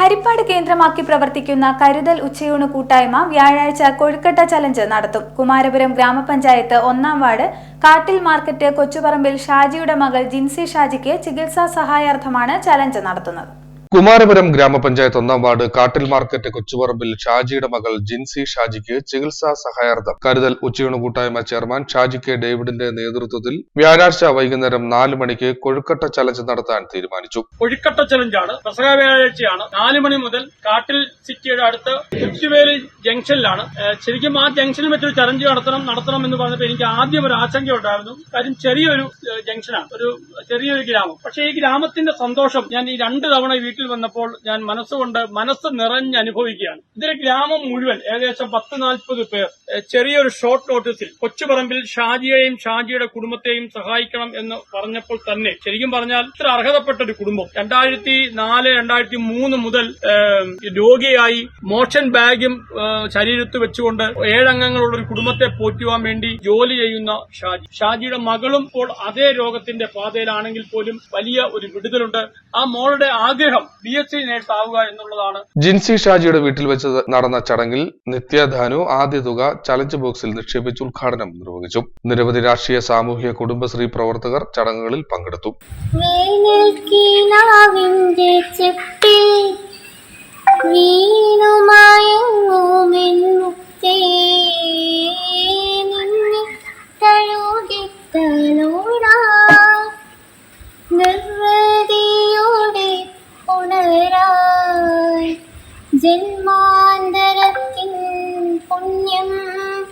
ഹരിപ്പാട് കേന്ദ്രമാക്കി പ്രവർത്തിക്കുന്ന കരുതൽ ഉച്ചയൂണ് കൂട്ടായ്മ വ്യാഴാഴ്ച കൊഴുക്കട്ട ചലഞ്ച് നടത്തും. കുമാരപുരം ഗ്രാമപഞ്ചായത്ത് ഒന്നാം വാർഡ് കാട്ടിൽ മാർക്കറ്റ് കൊച്ചുപറമ്പിൽ ഷാജിയുടെ മകൾ ജിൻസി ഷാജിക്ക് ചികിത്സാ സഹായാർത്ഥമാണ് ചലഞ്ച് നടത്തുന്നത്. കുമാരപുരം ഗ്രാമപഞ്ചായത്ത് ഒന്നാം വാർഡ് കാട്ടിൽ മാർക്കറ്റ് കൊച്ചുപറമ്പിൽ ഷാജിയുടെ മകൾ ജിൻസി ഷാജിക്ക് ചികിത്സാ സഹായാർത്ഥം. കരുതൽ ഉച്ചയൂണ് കൂട്ടായ്മ ചെയർമാൻ ഷാജി കെ ഡേവിഡിന്റെ നേതൃത്വത്തിൽ വ്യാഴാഴ്ച വൈകുന്നേരം നാല് മണിക്ക് കൊഴുക്കട്ട ചലഞ്ച് നടത്താൻ തീരുമാനിച്ചു. കൊഴുക്കട്ട ചലഞ്ചാണ്. ആണ് വ്യാഴാഴ്ചയാണ്. നാല് മണി മുതൽ കാട്ടിൽ സിറ്റിയുടെ അടുത്ത് ചുറ്റുവേലി ജംഗ്ഷനിലാണ്. ശരിക്കും ആ ജംഗ്ഷനിൽ വെച്ചൊരു ചലഞ്ച് നടത്തണം നടത്തണം എന്ന് പറഞ്ഞപ്പോൾ എനിക്ക് ആദ്യം ഒരു ആശങ്ക ഉണ്ടായിരുന്നു. കാര്യം ചെറിയൊരു ജംഗ്ഷനാണ്. ഒരു ചെറിയൊരു ഗ്രാമം. പക്ഷേ ഈ ഗ്രാമത്തിന്റെ സന്തോഷം ഞാൻ ഈ രണ്ട് തവണ വീട്ടിൽ വന്നപ്പോൾ ഞാൻ മനസ്സുകൊണ്ട് മനസ്സ് നിറഞ്ഞ് അനുഭവിക്കുകയാണ്. ഇതൊരു ഗ്രാമം മുഴുവൻ ഏകദേശം പത്ത് നാൽപ്പത് പേർ ചെറിയൊരു ഷോർട്ട് നോട്ടീസിൽ കൊച്ചുപറമ്പിൽ ഷാജിയെയും ഷാജിയുടെ കുടുംബത്തെയും സഹായിക്കണം എന്ന് പറഞ്ഞപ്പോൾ തന്നെ ശരിക്കും പറഞ്ഞാൽ ഇത്ര അർഹതപ്പെട്ട ഒരു കുടുംബം. രണ്ടായിരത്തി നാല് രണ്ടായിരത്തി മൂന്ന് മുതൽ രോഗിയായി മോഷൻ ബാഗും ശരീരത്ത് വെച്ചുകൊണ്ട് ഏഴംഗങ്ങളുള്ള ഒരു കുടുംബത്തെ പോറ്റുവാൻ വേണ്ടി ജോലി ചെയ്യുന്ന ഷാജി. ഷാജിയുടെ മകളും ഇപ്പോൾ അതേ രോഗത്തിന്റെ പാതയിലാണെങ്കിൽ പോലും വലിയ ഒരു വിടുതലുണ്ട്. ആ മോളുടെ ആഗ്രഹം ബി എസ് സി നേഴ്സ് ആവുക എന്നുള്ളതാണ്. ജിൻസി ഷാജിയുടെ വീട്ടിൽ വെച്ച് നടന്ന ചടങ്ങിൽ നിത്യധാനു ആദ്യ തുക ചലഞ്ച് ബോക്സിൽ നിക്ഷേപിച്ച് ഉദ്ഘാടനം നിർവഹിച്ചു. നിരവധി രാഷ്ട്രീയ സാമൂഹിക കുടുംബശ്രീ പ്രവർത്തകർ ചടങ്ങുകളിൽ പങ്കെടുത്തു. വേനൽക്കിനാവിന്റെ ജന്മാന്തരത്തിൻ പുണ്യം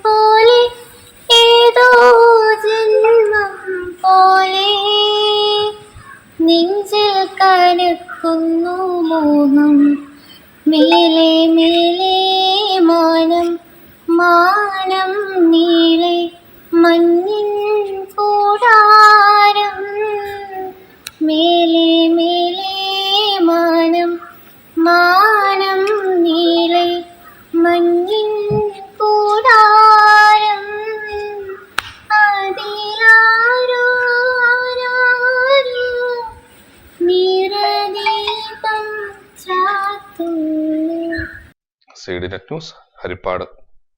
പോലെ ഏതോ ജന്മം പോലെ നെഞ്ചിൽ കനക്കുന്നു മോഹം. മേലെ മേലെ മാനം മാനം നീളെ മഞ്ഞിൻ കൂടാരം. മേലെ മേലെ മാനം മാനം നീളെ മഞ്ഞിൻ കൂടാരം. അതിലാരോ ആരാരോ നിറദീപം ചാത്തു സി ന്യൂസ് ഹരിപ്പാട്.